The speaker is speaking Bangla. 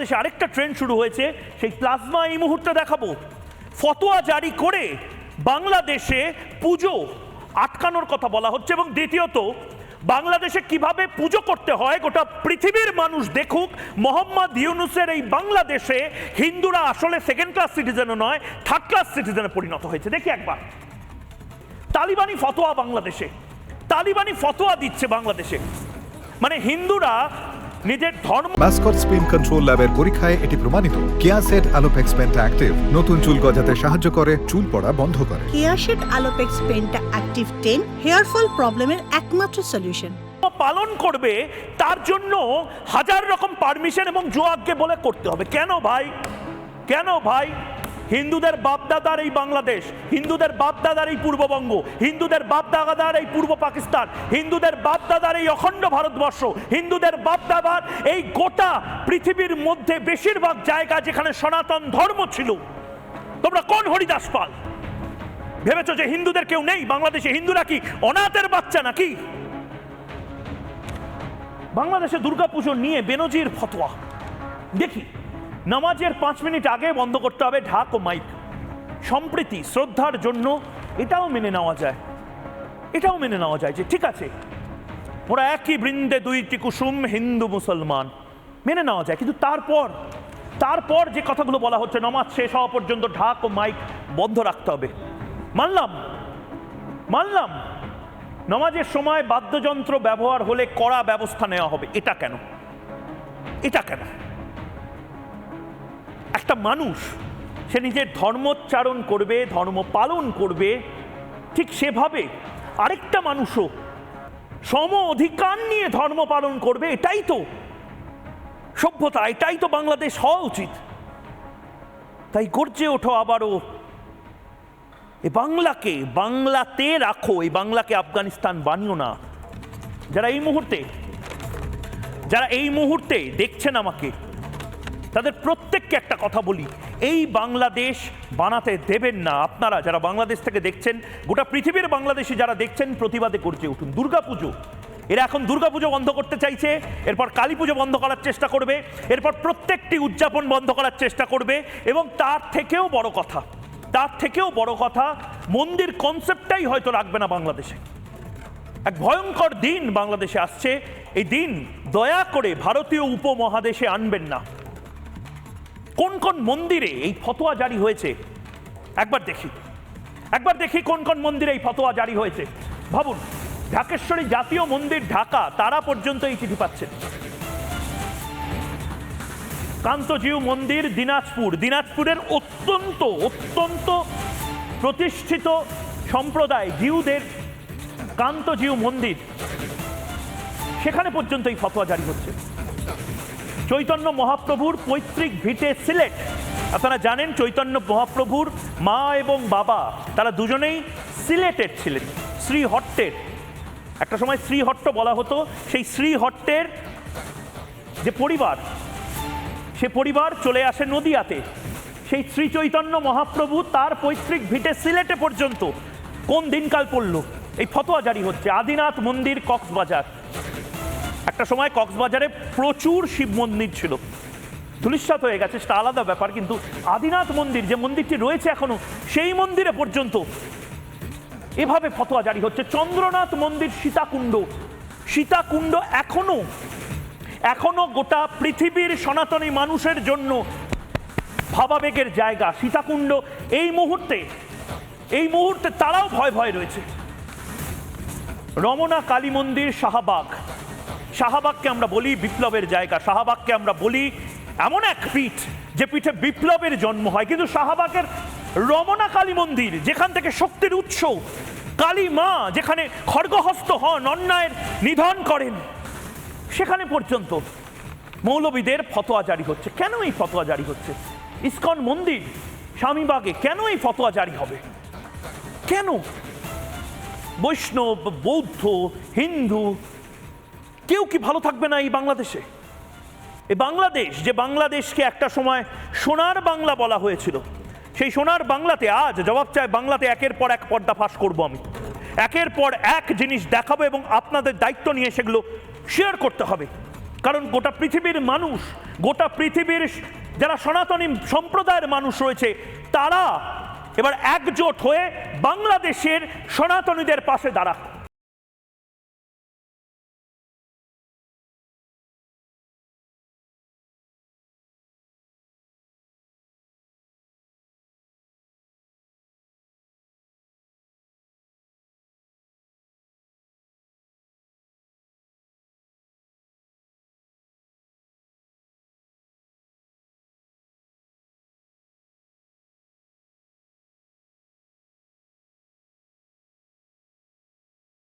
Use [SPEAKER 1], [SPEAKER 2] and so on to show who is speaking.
[SPEAKER 1] দেশে আরেকটা ট্রেন্ড শুরু হয়েছে, সেই প্লাজমা এই মুহূর্তে দেখাবো। ফতোয়া জারি করে বাংলাদেশে পুজো আটকানোর কথা বলা হচ্ছে এবং দ্বিতীয়ত, বাংলাদেশে কীভাবে পুজো করতে হয় গোটা পৃথিবীর মানুষ দেখুক, মোহাম্মদ ইউনুসের এই বাংলাদেশে হিন্দুরা আসলে সেকেন্ড ক্লাস সিটিজেনও নয় থার্ড ক্লাস সিটিজেনে পরিণত হয়েছে। দেখি একবার। তালিবানি ফতোয়া বাংলাদেশে। তালিবানি ফতোয়া দিচ্ছে বাংলাদেশে। মানে হিন্দুরা নিজের ধর্ম
[SPEAKER 2] মাস্কট স্পিন কন্ট্রোল ল্যাবের পরীক্ষায় এটি প্রমাণিত। কেয়াসেট আলোপেক্স পেন্টা অ্যাক্টিভ নতুন চুল গজাতে সাহায্য করে চুল পড়া বন্ধ করে।
[SPEAKER 3] কেয়াশেড আলোপেক্স পেনটা অ্যাক্টিভ টেন হেয়ার ফল প্রবলেমের একমাত্র সলিউশন
[SPEAKER 1] পালন করবে তার জন্য হাজার রকম পারমিশন এবং জোয়াককে বলে করতে হবে। কেন ভাই? কেন ভাই? হিন্দুদের বাপদাদার এই বাংলাদেশ, হিন্দুদের বাপদাদার এই পূর্ববঙ্গ, হিন্দুদের বাপদাদার এই পূর্ব পাকিস্তান, হিন্দুদের বাপদাদার এই অখণ্ড ভারতবর্ষ, হিন্দুদের বাপদাদার এই গোটা পৃথিবীর মধ্যে বেশিরভাগ জায়গা যেখানে সনাতন ধর্ম ছিল। তোমরা কোন হরিদাস পাল? ভেবেছো যে হিন্দুদের কেউ নেই? বাংলাদেশে হিন্দুরা কি অনাথের বাচ্চা নাকি? বাংলাদেশে দুর্গাপুজো নিয়ে বেনজির ফতোয়া। দেখি নামাজের পাঁচ মিনিট আগে বন্ধ করতে হবে ঢাক ও মাইক। সম্প্রীতি, শ্রদ্ধার জন্য এটাও মেনে নেওয়া যায়। এটাও মেনে নেওয়া যায় যে ঠিক আছে, ওরা একই বৃন্দে দুইটি কুসুম হিন্দু মুসলমান। মেনে নেওয়া যায়, কিন্তু তারপর তারপর যে কথাগুলো বলা হচ্ছে, নমাজ শেষ হওয়া পর্যন্ত ঢাক ও মাইক বন্ধ রাখতে হবে। মানলাম মানলাম, নমাজের সময় বাদ্যযন্ত্র ব্যবহার হলে কড়া ব্যবস্থা নেওয়া হবে। এটা কেন? এটা কেন? একটা মানুষ, সে নিজের ধর্মোচ্চারণ করবে ধর্ম পালন করবে, ঠিক সেভাবে আরেকটা মানুষও সম অধিকার নিয়ে ধর্ম পালন করবে, এটাই তো সভ্যতা, এটাই তো বাংলাদেশ হওয়া উচিত। তাই গর্জে ওঠো আবারও, এ বাংলাকে, বাংলাতে রাখো এই বাংলাকে আফগানিস্তান বানিও না। যারা এই মুহূর্তে, যারা এই মুহূর্তে দেখছেন আমাকে তাদের প্রত্যেককে একটা কথা বলি। এই বাংলাদেশ বানাতে দেবেন না আপনারা যারা বাংলাদেশ থেকে দেখছেন, গোটা পৃথিবীর বাংলাদেশে যারা দেখছেন, প্রতিবাদে করছে উঠুন। দুর্গাপুজো। এরা এখন দুর্গাপুজো বন্ধ করতে চাইছে, এরপর কালী পুজো বন্ধ করার চেষ্টা করবে, এরপর প্রত্যেকটি উদযাপন বন্ধ করার চেষ্টা করবে এবং তার থেকেও বড় কথা, তার থেকেও বড় কথা, মন্দির কনসেপ্টটাই হয়তো রাখবে না বাংলাদেশে। এক ভয়ঙ্কর দিন বাংলাদেশে আসছে। এই দিন দয়া করে ভারতীয় উপমহাদেশে আনবেন না। কোন কোন মন্দিরে এই ফতোয়া জারি হয়েছে? একবার দেখি। একবার দেখি কোন কোন মন্দিরে এই ফতোয়া জারি হয়েছে। ভাবুন, ঢাকেশ্বরী জাতীয় মন্দির ঢাকা, তারা পর্যন্ত এই চিঠি পাচ্ছেন। কান্তজিউ মন্দির দিনাজপুর, দিনাজপুরের অত্যন্ত অত্যন্ত প্রতিষ্ঠিত সম্প্রদায় জিউদের কান্তজিউ মন্দির। সেখানে পর্যন্ত এই ফতোয়া জারি হচ্ছে। চৈতন্য মহাপ্রভুর পৈতৃক ভিটে সিলেট। আপনারা জানেন চৈতন্য মহাপ্রভুর মা এবং বাবা, তারা দুজনেই সিলেটের ছিলেন, শ্রীহট্টের। একটা সময় শ্রীহট্ট বলা হতো, সেই শ্রীহট্টের যে পরিবার, সে পরিবার চলে আসে নদিয়াতে। সেই শ্রী চৈতন্য মহাপ্রভু তার পৈতৃক ভিটে সিলেটে পর্যন্ত কোন দিনকাল পড়ল? এই ফতোয়া জারি হচ্ছে। আদিনাথ মন্দির, কক্সবাজার। একটা সময় কক্সবাজারে প্রচুর শিব মন্দির ছিল। ধুলিস্বাত হয়ে গেছে, সেটা আলাদা ব্যাপার, কিন্তু আদিনাথ মন্দির যে মন্দিরটি রয়েছে এখনও, সেই মন্দিরে পর্যন্ত এভাবে ফতোয়া জারি হচ্ছে। চন্দ্রনাথ মন্দির সীতাকুণ্ড সীতাকুণ্ড এখনও এখনও গোটা পৃথিবীর সনাতনী মানুষের জন্য ভাবাবেগের জায়গা। সীতাকুণ্ড এই মুহূর্তে এই মুহূর্তে তারাও ভয় ভয় রয়েছে। রমনা কালী মন্দির শাহবাগ। শাহবাগকে আমরা বলি বিপ্লবের জায়গা, শাহবাগকে আমরা বলি এমন এক পীঠ যে পিঠে বিপ্লবের জন্ম হয়। কিন্তু শাহবাগের রমনা কালী মন্দির, যেখান থেকে শক্তির উৎস, কালী মা যেখানে খড়গহস্ত হন, অন্যায়ের নিধন করেন, সেখানে পর্যন্ত মৌলবীদের ফতোয়া জারি হচ্ছে। কেন এই ফতোয়া জারি হচ্ছে? ইস্কন মন্দির, স্বামীবাগে কেন এই ফতোয়া জারি হবে? কেন? বৈষ্ণব, বৌদ্ধ, হিন্দু কেউ কি ভালো থাকবে না এই বাংলাদেশে? এই বাংলাদেশ, যে বাংলাদেশকে একটা সময় সোনার বাংলা বলা হয়েছিল, সেই সোনার বাংলাতে আজ জবাব চায় বাংলাতে একের পর এক পর্দা ফাঁস করব আমি। একের পর এক জিনিস দেখাবো এবং আপনাদের দায়িত্ব নিয়ে সেগুলো শেয়ার করতে হবে। কারণ গোটা পৃথিবীর মানুষ, গোটা পৃথিবীর যারা সনাতনী সম্প্রদায়ের মানুষ রয়েছে, তারা এবার একজোট হয়ে বাংলাদেশের সনাতনীদের পাশে দাঁড়াক।